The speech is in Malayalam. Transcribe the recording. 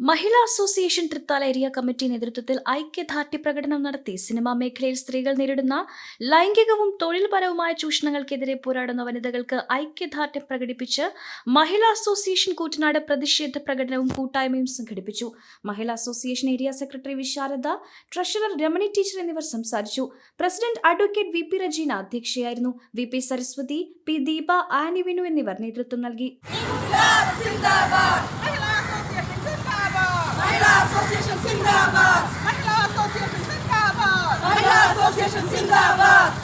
മഹിളാ അസോസിയേഷൻ തൃത്താല ഏരിയ കമ്മിറ്റി നേതൃത്വത്തിൽ ഐക്യദാർഢ്യ പ്രകടനം നടത്തി. സിനിമാ മേഖലയിൽ സ്ത്രീകൾ നേരിടുന്ന ലൈംഗികവും തൊഴിൽപരവുമായ ചൂഷണങ്ങൾക്കെതിരെ പോരാടുന്ന വനിതകൾക്ക് ഐക്യദാർഢ്യം പ്രകടിപ്പിച്ച് മഹിളാ അസോസിയേഷൻ കൂറ്റനാട് പ്രതിഷേധ പ്രകടനവും കൂട്ടായ്മയും സംഘടിപ്പിച്ചു. മഹിളാ association area secretary Visharada treasurer Ramani teacher എന്നിവർ സംസാരിച്ചു. President advocate V P Rajeena അധ്യക്ഷയായിരുന്നു. V P Saraswathi P Deepa ആനിവിനു എന്നിവർ നേതൃത്വം നൽകി. Association Singapore.